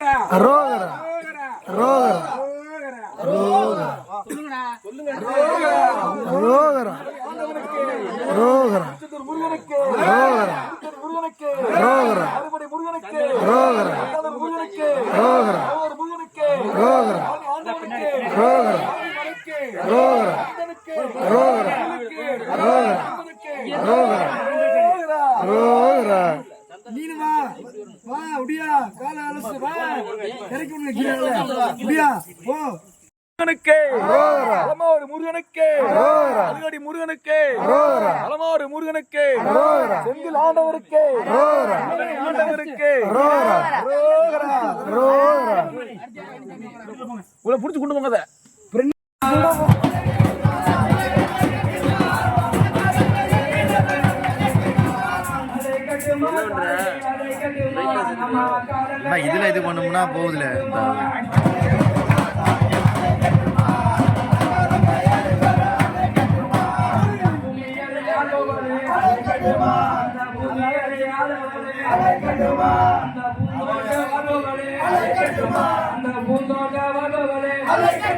ரோகரா ரோகரா ரோகரா ரோகரா ரோகரா ரோகரா ரோகரா ரோகரா ரோகரா முருகனுக்கே அலமாறு முருகனுக்கே அலங்கடி முருகனுக்கே அலமாறு முருகனுக்கே செந்தில் ஆண்டவருக்கே ஆண்டவருக்கே உங்களை புடிச்சு கொண்டு போங்க இதுல இது பண்ணோம்னா போகுதுல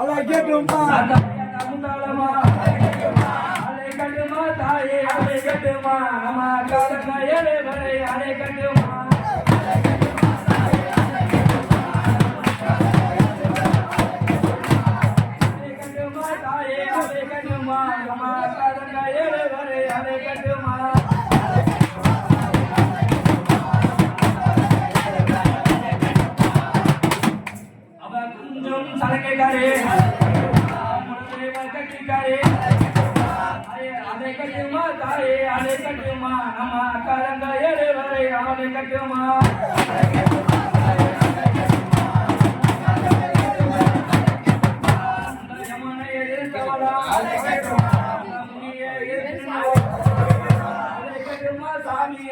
అలాగేటమ్మా అలాగేటమ్మా అలాగేటమ్మా తాయే అలాగేటమ్మా అమ్మా కాలకాయలే భరే అలాగేటమ్మా கிடைக்குமா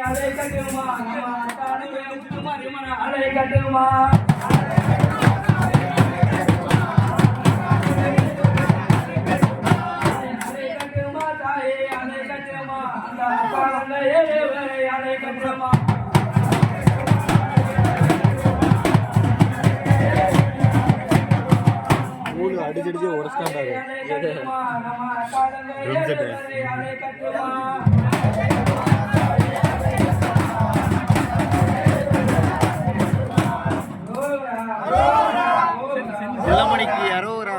அலை கட்டுமா நம்ம தானே கட்டுமா. அலை கட்டுமா. அடிச்சு அடிச்சு உடச்சிட்டாண்டாரு ட்ரம் செட்டு செல்லமணிக்கு அரோரா.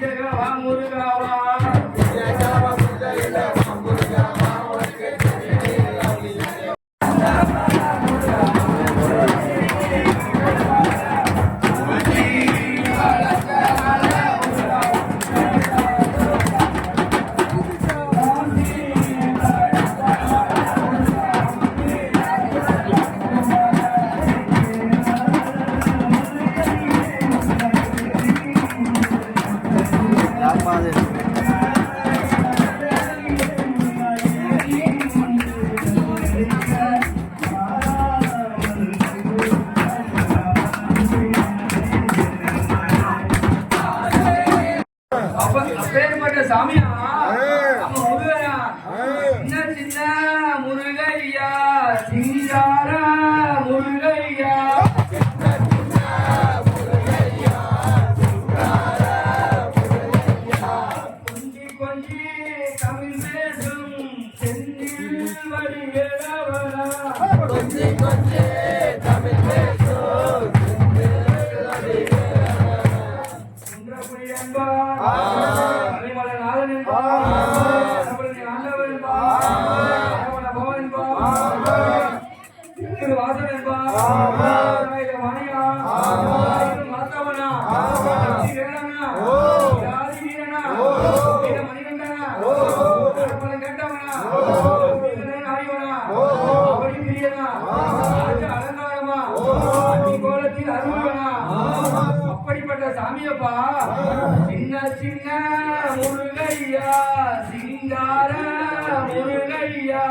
Gracias. Kanji Kanji Kanji Kanji Kanji Kanji கோலத்தில் அருள்வனா? அப்படிப்பட்ட சாமியப்பா சின்ன சின்ன முருகையா சிங்கார முருகையா.